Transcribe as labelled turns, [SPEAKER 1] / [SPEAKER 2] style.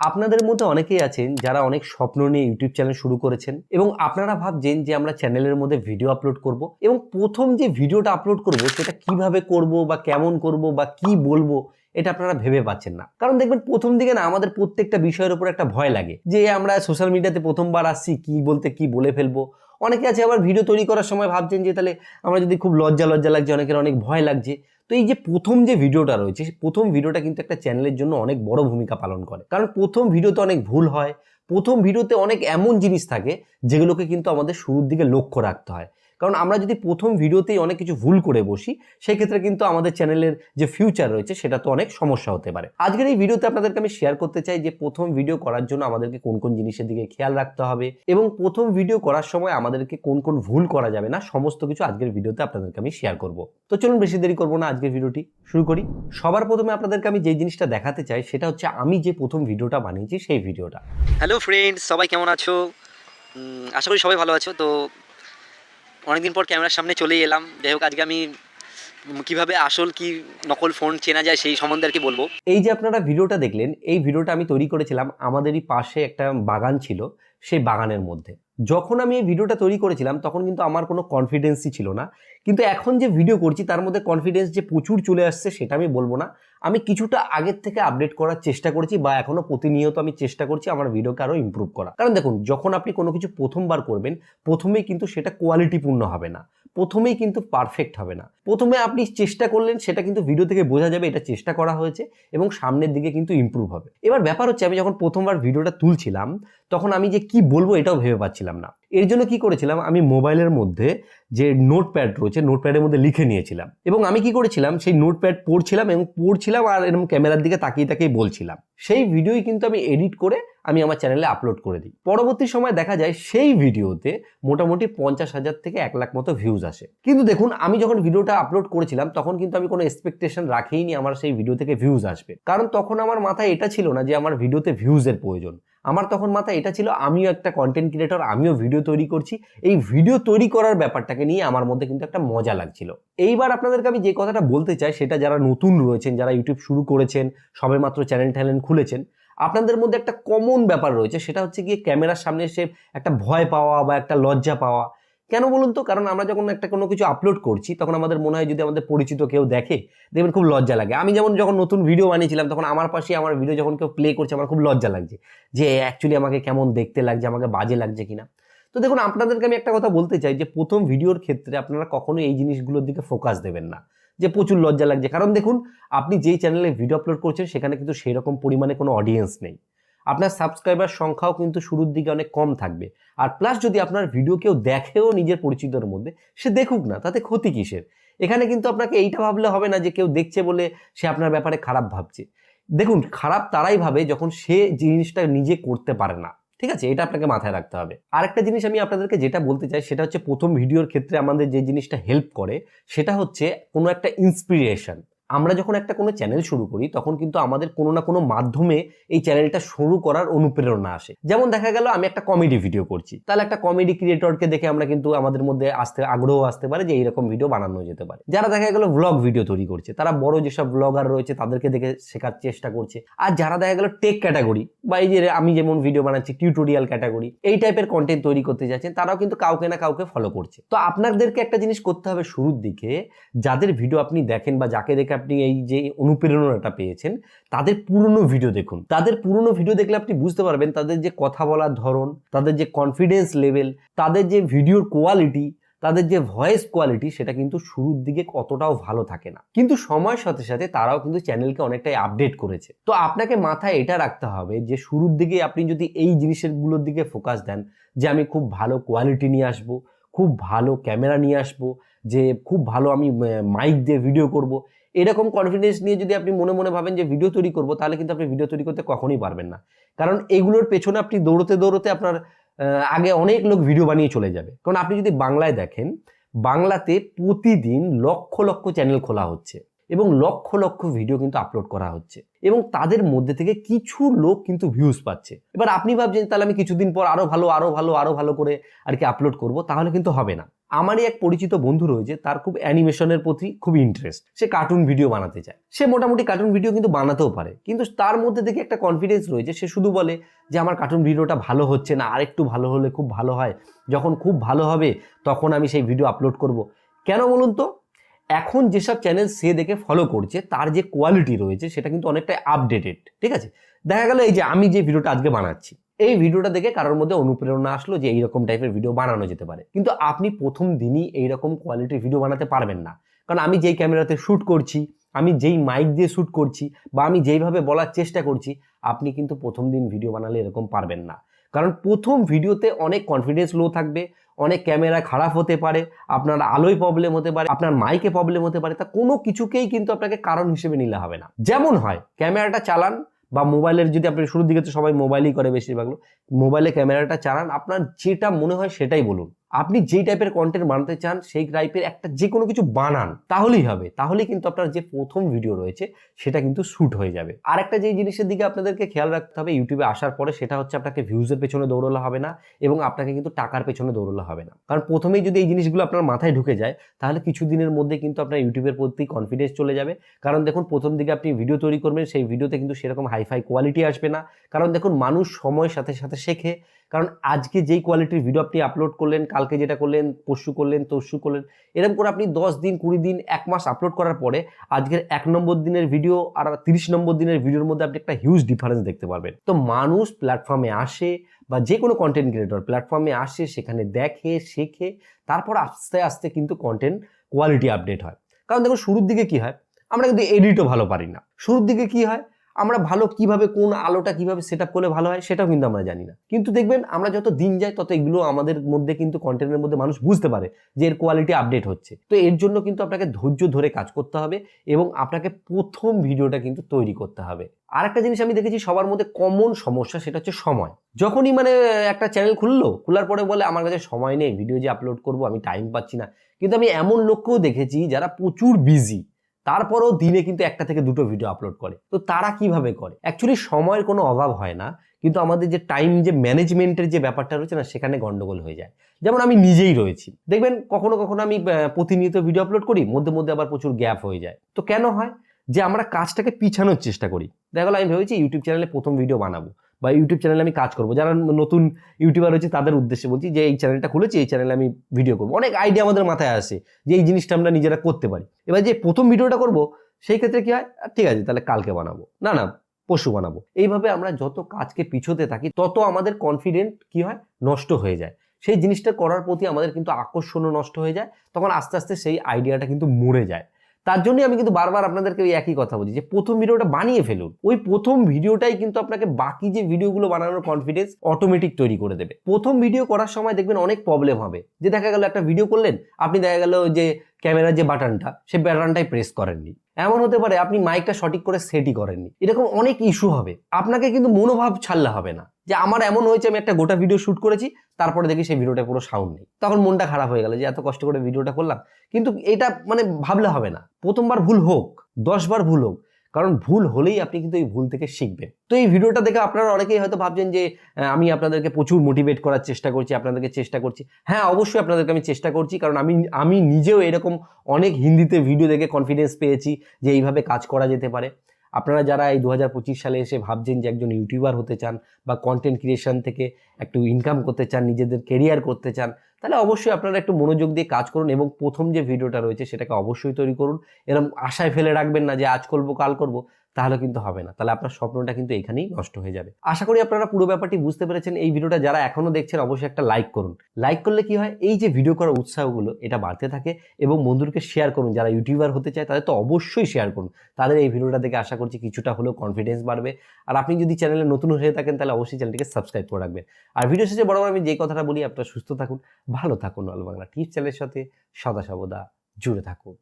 [SPEAKER 1] আপনাদের মধ্যে অনেকেই আছেন যারা অনেক স্বপ্ন নিয়ে ইউটিউব চ্যানেল শুরু করেছেন এবং আপনারা ভাবছেন যে আমরা চ্যানেলের মধ্যে ভিডিও আপলোড করব এবং প্রথম যে ভিডিওটা আপলোড করব সেটা কীভাবে করব বা কেমন করব বা কি বলব এটা আপনারা ভেবে পাচ্ছেন না। কারণ দেখবেন প্রথম দিকে না আমাদের প্রত্যেকটা বিষয়ের উপর একটা ভয় লাগে যে আমরা সোশ্যাল মিডিয়াতে প্রথমবার আসছি, কি বলতে, কি বলে ফেলব। অনেকে আছে আবার ভিডিও তৈরি করার সময় ভাবছেন যে তাহলে আমরা যদি খুব লজ্জা লজ্জা লাগছে, অনেকের অনেক ভয় লাগছে। তো এই যে প্রথম যে ভিডিওটা রয়েছে প্রথম ভিডিওটা কিন্তু একটা চ্যানেলের জন্য অনেক বড় ভূমিকা পালন করে। কারণ প্রথম ভিডিওতে অনেক ভুল হয়, প্রথম ভিডিওতে অনেক এমন জিনিস থাকে, যেগুলোকে কিন্তু আমাদের শুরুর দিকে লক্ষ্য রাখতে হয়। কারণ আমরা যদি প্রথম ভিডিওতেই অনেক কিছু ভুল করে বসি, সেক্ষেত্রে কিন্তু আমাদের চ্যানেলের যে ফিউচার রয়েছে, সেটা তো অনেক সমস্যা হতে পারে। আজকের এই ভিডিওতে আপনাদেরকে আমি শেয়ার করতে চাই যে প্রথম ভিডিও করার জন্য আমাদেরকে কোন কোন জিনিসের দিকে খেয়াল রাখতে হবে এবং প্রথম ভিডিও করার সময় আমাদেরকে কোন কোন ভুল করা যাবে না, সমস্ত কিছু আজকের ভিডিওতে আপনাদেরকে আমি শেয়ার করব। তো চলুন বেশি দেরি করব না, আজকের ভিডিওটি শুরু করি। সবার প্রথমে আপনাদেরকে আমি যে জিনিসটা দেখাতে চাই, সেটা হচ্ছে আমি যে প্রথম ভিডিওটা বানিয়েছি, সেই ভিডিওটা।
[SPEAKER 2] হ্যালো ফ্রেন্ডস সবাই কেমন আছো? আশা করি সবাই ভালো আছো। তো অনেকদিন পর ক্যামেরার সামনে চলে এলাম। যাই হোক, আজকে আমি কীভাবে আসল, কি নকল ফোন চেনা যায় সেই সম্বন্ধে আর কি বলব।
[SPEAKER 1] এই যে আপনারা ভিডিওটা দেখলেন, এই ভিডিওটা আমি তৈরি করেছিলাম আমাদেরই পাশে একটা বাগান ছিল, সেই বাগানের মধ্যে। যখন আমি এই ভিডিওটা তৈরি করেছিলাম, তখন কিন্তু আমার কোনো কনফিডেন্সই ছিল না। কিন্তু এখন যে ভিডিও করছি, তার মধ্যে কনফিডেন্স যে প্রচুর চলে আসছে, সেটা আমি বলব না। আমি কিছুটা আগের থেকে আপডেট করার চেষ্টা করেছি বা এখনও প্রতিনিয়ত আমি চেষ্টা করছি আমার ভিডিওকে আরও ইমপ্রুভ করা কারণ দেখুন, যখন আপনি কোনো কিছু প্রথমবার করবেন, প্রথমেই কিন্তু সেটা কোয়ালিটিপূর্ণ হবে না। প্রথমেই কিন্তু পারফেক্ট হবে না। প্রথমে আপনি চেষ্টা করলেন, সেটা কিন্তু ভিডিও থেকে বোঝা যাবে এটা চেষ্টা করা হয়েছে এবং সামনের দিকে কিন্তু ইমপ্রুভ হবে। এবার ব্যাপার হচ্ছে, আমি যখন প্রথমবার ভিডিওটা তুলছিলাম, তখন আমি যে কি বলব এটাও ভেবে পাচ্ছিলাম না। এর জন্য কি করেছিলাম? আমি মোবাইলের মধ্যে যে নোটপ্যাড রয়েছে নোটপ্যাডের মধ্যে লিখে নিয়েছিলাম। এবং আমি কি করেছিলাম? সেই নোটপ্যাড পড়ছিলাম এবং পড়ছিলাম আর এরকম ক্যামেরার দিকে তাকিয়ে তাকিয়ে বলছিলাম। সেই ভিডিওই কিন্তু আমি এডিট করে আমি আমার চ্যানেলে আপলোড করে দিই। পরবর্তী সময় দেখা যায় সেই ভিডিওতে মোটামুটি পঞ্চাশ হাজার থেকে এক লাখ মতো ভিউজ আসে। কিন্তু দেখুন, আমি যখন ভিডিওটা আপলোড করেছিলাম, তখন কিন্তু আমি কোনো এক্সপেকটেশন রাখিনি আমার সেই ভিডিও থেকে ভিউজ আসবে। কারণ তখন আমার মাথায় এটা ছিল না যে আমার ভিডিওতে ভিউজের প্রয়োজন। আমার তখন মাথায় এটা ছিল, আমিও একটা কন্টেন্ট ক্রিয়েটর আমিও ভিডিও তৈরি করছি। এই ভিডিও তৈরি করার ব্যাপারটাকে নিয়ে আমার মধ্যে কিন্তু একটা মজা লাগছিল। এইবার আপনাদেরকে আমি যে কথাটা বলতে চাই, সেটা যারা নতুন রয়েছেন, যারা ইউটিউব শুরু করেছেন সবে মাত্র চ্যানেল ট্যানেল খুলেছেন, আপনাদের মধ্যে একটা কমন ব্যাপার রয়েছে, সেটা হচ্ছে গিয়ে ক্যামেরার সামনে এসে একটা ভয় পাওয়া বা একটা লজ্জা পাওয়া। কেন বলুন তো? কারণ আমরা যখন একটা কোনো কিছু আপলোড করছি, তখন আমাদের মনে হয় যদি আমাদের পরিচিত কেউ দেখে, দেখবেন খুব লজ্জা লাগে। আমি যেমন যখন নতুন ভিডিও বানিয়েছিলাম, তখন আমার পাশে আমার ভিডিও যখন কেউ প্লে করছে, আমার খুব লজ্জা লাগছে যে অ্যাকচুয়ালি আমাকে কেমন দেখতে লাগছে, আমাকে বাজে লাগছে কিনা। তো দেখুন, আপনাদেরকে আমি একটা কথা বলতে চাই যে, প্রথম ভিডিওর ক্ষেত্রে আপনারা কখনোই এই জিনিসগুলোর দিকে ফোকাস দেবেন না। যে, প্রচুর লজ্জা লাগছে। কারণ দেখুন, আপনি যেই চ্যানেলে ভিডিও আপলোড করছেন, সেখানে কিন্তু সেই রকম পরিমাণে কোনো অডিয়েন্স নেই। আপনার সাবস্ক্রাইবার সংখ্যাও কিন্তু শুরুর দিকে অনেক কম থাকবে। আর প্লাস যদি আপনার ভিডিও কেউ দেখেও নিজের পরিচিতর মধ্যে, সে দেখুক না, তাতে ক্ষতি কিসের? এখানে কিন্তু আপনাকে এইটা ভাবলে হবে না যে কেউ দেখছে বলে সে আপনার ব্যাপারে খারাপ ভাবছে। দেখুন, খারাপ তারাই ভাবে যখন সে জিনিসটা নিজে করতে পারে না। ঠিক আছে? এটা আপনাকে মাথায় রাখতে হবে। আরেকটা জিনিস আমি আপনাদেরকে যেটা বলতে চাই, সেটা হচ্ছে প্রথম ভিডিওর ক্ষেত্রে আমাদের যে জিনিসটা হেল্প করে, সেটা হচ্ছে কোনো একটা ইন্সপিরেশন আমরা যখন একটা কোনো চ্যানেল শুরু করি, তখন কিন্তু আমাদের কোনো না কোনো মাধ্যমে এই চ্যানেলটা শুরু করার অনুপ্রেরণা আসে। যেমন দেখা গেল, আমি একটা কমেডি ভিডিও করছি। তাহলে একটা কমেডি ক্রিয়েটরকে দেখে আমরা কিন্তু আমাদের মধ্যে আসতে, আগ্রহ আসতে পারে যে এইরকম ভিডিও বানানো যেতে পারে। যারা দেখা গেল ব্লগ ভিডিও তৈরি করছে, তারা বড় যেসব ব্লগার রয়েছে, তাদেরকে দেখে শেখার চেষ্টা করছে। আর যারা দেখা গেল টেক ক্যাটাগরি বা এই যে আমি যেমন ভিডিও বানাচ্ছি টিউটোরিয়াল ক্যাটাগরি এই টাইপের কন্টেন্ট তৈরি করতে যাচ্ছেন, তারাও কিন্তু কাউকে না কাউকে ফলো করছে। তো আপনাদেরকে একটা জিনিস করতে হবে শুরুর দিকে, যাদের ভিডিও আপনি দেখেন বা যাকে দেখে আপনি এই যে অনুপ্রেরণাটা পেয়েছেন, তাদের পুরনো ভিডিও দেখুন। তাদের পুরনো ভিডিও দেখলে আপনি বুঝতে পারবেন তাদের যে কথা বলার ধরন, তাদের যে কনফিডেন্স লেভেল তাদের যে ভিডিওর কোয়ালিটি তাদের যে ভয়েস কোয়ালিটি সেটা কিন্তু শুরুর দিকে কতটাও ভালো থাকে না। কিন্তু সময়ের সাথে সাথে তারাও কিন্তু চ্যানেলকে অনেকটাই আপডেট করেছে। তো আপনাকে মাথায় এটা রাখতে হবে যে শুরুর দিকে আপনি যদি এই জিনিসেরগুলোর দিকে ফোকাস দেন যে আমি খুব ভালো কোয়ালিটি নিয়ে আসব, খুব ভালো ক্যামেরা নিয়ে আসব যে খুব ভালো আমি মাইক দিয়ে ভিডিও করব। এরকম কনফিডেন্স নিয়ে যদি আপনি মনে মনে ভাবেন যে ভিডিও তৈরি করব, তাহলে কিন্তু আপনি ভিডিও তৈরি করতে কখনোই পারবেন না। কারণ এগুলোর পেছনে আপনি দৌড়তে দৌড়তে আপনার আগে অনেক লোক ভিডিও বানিয়ে চলে যাবে। কারণ আপনি যদি বাংলায় দেখেন, বাংলাতে প্রতিদিন লক্ষ লক্ষ চ্যানেল খোলা হচ্ছে এবং লক্ষ লক্ষ ভিডিও কিন্তু আপলোড করা হচ্ছে এবং তাদের মধ্যে থেকে কিছু লোক কিন্তু ভিউজ পাচ্ছে। এবার আপনি ভাবছেন, তাহলে আমি কিছুদিন পর আরও ভালো আরও ভালো আরও ভালো করে আর কি আপলোড করব? তাহলে কিন্তু হবে না। আমারই এক পরিচিত বন্ধু রয়েছে, তার খুব অ্যানিমেশনের প্রতি খুব ইন্টারেস্ট সে কার্টুন ভিডিও বানাতে চায়। সে মোটামুটি কার্টুন ভিডিও কিন্তু বানাতেও পারে। কিন্তু তার মধ্যে থেকে একটা কনফিডেন্স রয়েছে, সে শুধু বলে যে, আমার কার্টুন ভিডিওটা ভালো হচ্ছে না, আরেকটু ভালো হলে খুব ভালো হয়। যখন খুব ভালো হবে, তখন আমি সেই ভিডিও আপলোড করব। কেন বলুন তো? এখন যেসব চ্যানেল সে দেখে ফলো করছে, তার যে কোয়ালিটি রয়েছে, সেটা কিন্তু অনেকটা আপডেটেড ঠিক আছে? দেখা গেল এই যে, আমি যে ভিডিওটা আজকে বানাচ্ছি। এই ভিডিওটা দেখে কারোর মধ্যে অনুপ্রেরণা আসলো যে এইরকম টাইপের ভিডিও বানানো যেতে পারে। কিন্তু আপনি প্রথম দিনই এইরকম কোয়ালিটির ভিডিও বানাতে পারবেন না। কারণ আমি যেই ক্যামেরাতে শ্যুট করছি, আমি যেই মাইক দিয়ে শ্যুট করছি বা আমি যেইভাবে বলার চেষ্টা করছি, আপনি কিন্তু প্রথম দিন ভিডিও বানালে এরকম পারবেন না। কারণ প্রথম ভিডিওতে অনেক কনফিডেন্স লো থাকবে, অনেক ক্যামেরা খারাপ হতে পারে, আপনার আলোয় প্রবলেম হতে পারে, আপনার মাইকে প্রবলেম হতে পারে, তা কোনো কিছুকেই কিন্তু আপনাকে কারণ হিসেবে নিলে হবে না। যেমন হয় ক্যামেরাটা চালান বা মোবাইলের যদি আপনি শুরুর দিকে তো সবাই মোবাইলই করে বেশিরভাগ লোক, মোবাইলে ক্যামেরাটা চালান, আপনার যেটা মনে হয় সেটাই বলুন। আপনি যেই টাইপের কন্টেন্ট বানাতে চান, সেই টাইপের একটা যে কোনো কিছু বানান, তাহলেই হবে। তাহলেই কিন্তু আপনার যে প্রথম ভিডিও রয়েছে, সেটা কিন্তু শ্যুট হয়ে যাবে। আর একটা যে জিনিসের দিকে আপনাদেরকে খেয়াল রাখতে হবে ইউটিউবে আসার পরে, সেটা হচ্ছে আপনাকে ভিউজের পেছনে দৌড়লে হবে না এবং আপনাকে কিন্তু টাকার পেছনে দৌড়লে হবে না। কারণ প্রথমেই যদি এই জিনিসগুলো আপনার মাথায় ঢুকে যায়, তাহলে কিছু দিনের মধ্যে কিন্তু আপনার ইউটিউবের প্রতি কনফিডেন্স চলে যাবে। কারণ দেখুন, প্রথম দিকে আপনি ভিডিও তৈরি করবেন, সেই ভিডিওতে কিন্তু সেরকম হাইফাই কোয়ালিটি আসবে না। কারণ দেখুন, মানুষ সময়ের সাথে সাথে শেখে। কারণ আজকে যেই কোয়ালিটির ভিডিও আপনি আপলোড করলেন, কালকে যেটা করলেন, পরশু করলেন, তরশু করলেন, এরকম করে আপনি দশ দিন, কুড়ি দিন, এক মাস আপলোড করার পরে আজকের এক নম্বর দিনের ভিডিও আর তিরিশ নম্বর দিনের ভিডিওর মধ্যে আপনি একটা হিউজ ডিফারেন্স দেখতে পারবেন। তো মানুষ প্ল্যাটফর্মে আসে বা যে কোনো কন্টেন্ট ক্রিয়েটর প্ল্যাটফর্মে আসে, সেখানে দেখে, শেখে, তারপর আস্তে আস্তে কিন্তু কন্টেন্ট কোয়ালিটি আপডেট হয়। কারণ দেখুন, শুরুর দিকে কি হয়? আমরা কিন্তু এডিটও ভালো পারি না। শুরুর দিকে কি হয়? আমরা ভালো কীভাবে, কোন আলোটা কীভাবে সেট করলে ভালো হয়, সেটাও কিন্তু আমরা জানি না। কিন্তু দেখবেন, আমরা যত দিন যাই, তত এগুলো আমাদের মধ্যে কিন্তু কন্টেন্টের মধ্যে মানুষ বুঝতে পারে যে এর কোয়ালিটি আপডেট হচ্ছে। তো এর জন্য কিন্তু আপনাকে ধৈর্য ধরে কাজ করতে হবে এবং আপনাকে প্রথম ভিডিওটা কিন্তু তৈরি করতে হবে। আর একটা জিনিস আমি দেখেছি সবার মধ্যে কমন সমস্যা, সেটা হচ্ছে সময়। যখনই মানে একটা চ্যানেল খুললো, খোলার পরে বলে, আমার কাছে সময় নেই ভিডিও যে আপলোড করব, আমি টাইম পাচ্ছি না। কিন্তু আমি এমন লোককেও দেখেছি যারা প্রচুর বিজি তারপরেও দিনে কিন্তু একটা থেকে দুটো ভিডিও আপলোড করে। তো তারা কীভাবে করে? অ্যাকচুয়ালি সময়ের কোনো অভাব হয় না, কিন্তু আমাদের যে টাইম যে ম্যানেজমেন্টের যে ব্যাপারটা রয়েছে না, সেখানে গন্ডগোল হয়ে যায়। যেমন আমি নিজেই রয়েছি। দেখবেন, কখনো কখনো আমি প্রতিনিয়ত ভিডিও আপলোড করি, মধ্যে মধ্যে আবার প্রচুর গ্যাপ হয়ে যায়। তো কেন হয়? যে আমরা কাজটাকে পিছানোর চেষ্টা করি। দেখা গেলো, আমি ভেবেছি ইউটিউব চ্যানেলে প্রথম ভিডিও বানাবো। বা ইউটিউব চ্যানেলে আমি কাজ করব। যারা নতুন ইউটিউবার রয়েছে, তাদের উদ্দেশ্যে বলছি যে, এই চ্যানেলটা খুলেছি, এই চ্যানেলে আমি ভিডিও করব। অনেক আইডিয়া আমাদের মাথায় আসে যে, এই জিনিসটা আমরা নিজেরা করতে পারি। এবার যে প্রথম ভিডিওটা করব, সেই ক্ষেত্রে কী হয়? ঠিক আছে, তাহলে কালকে বানাবো। না না পশু বানাবো। এইভাবে আমরা যত কাজকে পিছোতে থাকি, তত আমাদের কনফিডেন্ট কি হয়? নষ্ট হয়ে যায়। সেই জিনিসটা করার প্রতি আমাদের কিন্তু আকর্ষণও নষ্ট হয়ে যায়। তখন আস্তে আস্তে সেই আইডিয়াটা কিন্তু মরে যায়। তার জন্যই আমি কিন্তু বারবার আপনাদেরকে ওই একই কথা বলছি যে প্রথম ভিডিওটা বানিয়ে ফেলুন। ওই প্রথম ভিডিওটাই কিন্তু আপনাকে বাকি যে ভিডিওগুলো বানানোর কনফিডেন্স অটোমেটিক তৈরি করে দেবে। প্রথম ভিডিও করার সময় দেখবেন অনেক প্রবলেম হবে। যে দেখা গেল একটা ভিডিও করলেন, আপনি দেখা গেল যে ক্যামেরার যে বাটনটা সেই বাটনটাই প্রেস করেননি। এমন হতে পারে আপনি মাইকটা সঠিক করে সেটই করেননি। এরকম অনেক ইস্যু হবে। আপনাকে কিন্তু মনোভাব ছাড়লে হবে না। যে আমার এমন হয়েছে, আমি একটা গোটা ভিডিও শুট করেছি, তারপরে দেখি সেই ভিডিওটা পুরো সাউন্ড নেই। তখন মনটা খারাপ হয়ে গেল যে এত কষ্ট করে ভিডিওটা করলাম। কিন্তু এটা মানে ভাবলে হবে না। প্রথমবার ভুল হোক, দশবার ভুল হোক, কারণ ভুল হলেই আপনি কিন্তু এই ভুল থেকে শিখবেন। তো এই ভিডিওটা দেখে আপনারা অনেকেই হয়তো ভাবছেন যে আমি আপনাদেরকে প্রচুর মোটিভেট করার চেষ্টা করছি, আপনাদেরকে চেষ্টা করছি। হ্যাঁ অবশ্যই আপনাদেরকে আমি চেষ্টা করছি, কারণ আমি আমি নিজেও এরকম অনেক হিন্দিতে ভিডিও দেখে কনফিডেন্স পেয়েছি যে এইভাবে কাজ করা যেতে পারে। আপনারা যারা এই দু হাজার পঁচিশ সালে এসে ভাবছেন যে একজন ইউটিউবার হতে চান বা কন্টেন্ট ক্রিয়েশন থেকে একটু ইনকাম করতে চান, নিজেদের কেরিয়ার করতে চান, তাহলে অবশ্যই আপনারা একটু মনোযোগ দিয়ে কাজ করুন এবং প্রথম যে ভিডিওটা রয়েছে সেটাকে অবশ্যই তৈরি করুন। এরকম আশায় ফেলে রাখবেন না যে আজ করব, কাল করব। তাহলে কিন্তু হবে না। তাহলে আপনার স্বপ্নটা কিন্তু এখানেই নষ্ট হয়ে যাবে। আশা করি আপনারা পুরো ব্যাপারটি বুঝতে পেরেছেন। এই ভিডিওটা যারা এখনও দেখছেন, অবশ্যই একটা লাইক করুন। লাইক করলে কি হয়? এই যে ভিডিও করার উৎসাহগুলো, এটা বাড়তে থাকে এবং বন্ধুদেরকে শেয়ার করুন। যারা ইউটিউবার হতে চায়, তাদের তো অবশ্যই শেয়ার করুন। তাদের এই ভিডিওটা দেখে আশা করছি কিছুটা হলেও কনফিডেন্স বাড়বে। আর আপনি যদি চ্যানেলে নতুন হয়ে থাকেন, তাহলে অবশ্যই চ্যানেলটিকে সাবস্ক্রাইব করে রাখবেন। আর ভিডিও শেষে বড় আমি যে কথাটা বলি, আপনারা সুস্থ থাকুন, ভালো থাকুন অল বাংলা টিপস চ্যানেলের সাথে সদা সর্বদা জুড়ে থাকুন।